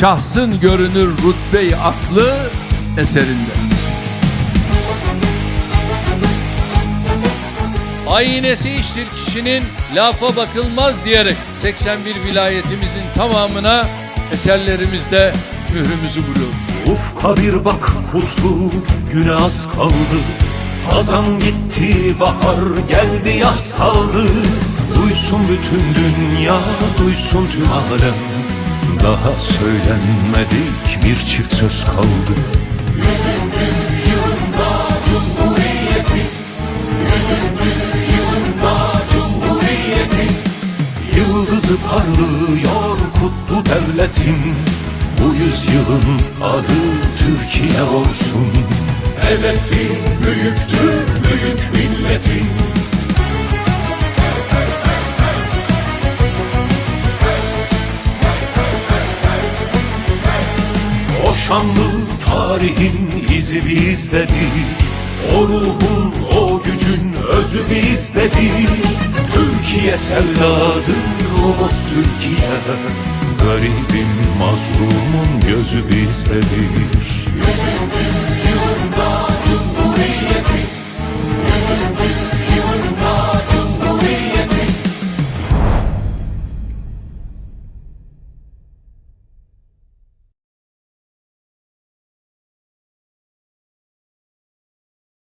şahsın görünür rütbe-i aklı eserinde. Aynesi iştir kişinin lafa bakılmaz diyerek 81 vilayetimizin tamamına eserlerimizde mührümüzü vuruyoruz. Ufka bir bak kutlu güne az kaldı Hazan gitti bahar geldi yaz kaldı Duysun bütün dünya duysun tüm alem Daha söylenmedik bir çift söz kaldı. Yüzüncü yılında Cumhuriyeti Yüzüncü yılında Cumhuriyeti Yıldızı parlıyor kutlu devletin. Bu yüzyılın adı Türkiye olsun. Hedefin büyüktür büyük milletin şanlı tarihin izi bizdedir O ruhun, o gücün özü bizdedir Türkiye sevdadır, umut Türkiye. Garibim, mazlumun gözü bizdedir